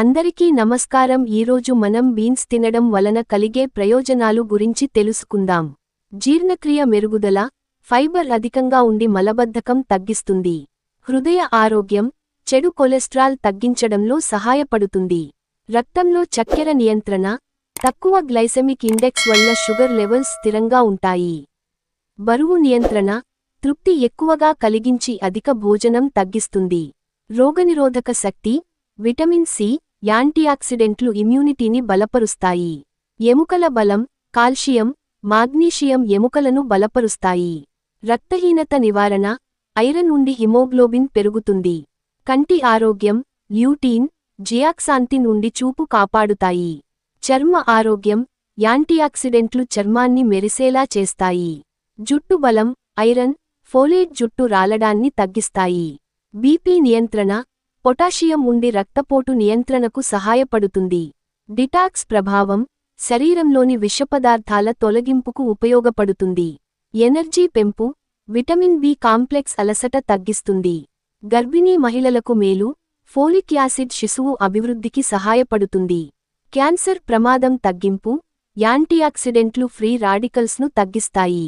అందరికీ నమస్కారం. ఈరోజు మనం బీన్స్ తినడం వలన కలిగే ప్రయోజనాలు గురించి తెలుసుకుందాం. జీర్ణక్రియ మెరుగుదల ఫైబర్ అధికంగా ఉండి మలబద్ధకం తగ్గిస్తుంది. హృదయ ఆరోగ్యం చెడు కొలెస్ట్రాల్ తగ్గించడంలో సహాయపడుతుంది. రక్తంలో చక్కెర నియంత్రణ తక్కువ గ్లైసెమిక్ ఇండెక్స్ వల్ల షుగర్ లెవెల్స్ స్థిరంగా ఉంటాయి. బరువు నియంత్రణ తృప్తి ఎక్కువగా కలిగించి అధిక భోజనం తగ్గిస్తుంది. రోగనిరోధక శక్తి విటమిన్ సి యాంటీఆక్సిడెంట్లు ఇమ్యూనిటీని బలపరుస్తాయి. ఎముకల బలం కాల్షియం మాగ్నీషియం ఎముకలను బలపరుస్తాయి. రక్తహీనత నివారణ ఐరన్ ఉండి హిమోగ్లోబిన్ పెరుగుతుంది. కంటి ఆరోగ్యం ల్యూటీన్ జియాక్సాంతిన్ నుండి చూపు కాపాడుతాయి. చర్మ ఆరోగ్యం యాంటీఆక్సిడెంట్లు చర్మాన్ని మెరిసేలా చేస్తాయి. జుట్టు బలం ఐరన్ ఫోలేట్ జుట్టు రాలడాన్ని తగ్గిస్తాయి. బీపీ నియంత్రణ పొటాషియం ఉండి రక్తపోటు నియంత్రణకు సహాయపడుతుంది. డిటాక్స్ ప్రభావం శరీరంలోని విషపదార్థాల తొలగింపుకు ఉపయోగపడుతుంది. ఎనర్జీ పెంపు విటమిన్ బి కాంప్లెక్స్ అలసట తగ్గిస్తుంది. గర్భిణీ మహిళలకు మేలు ఫోలిక్ యాసిడ్ శిశువు అభివృద్ధికి సహాయపడుతుంది. క్యాన్సర్ ప్రమాదం తగ్గింపు యాంటీఆక్సిడెంట్లు ఫ్రీ రాడికల్స్ను తగ్గిస్తాయి.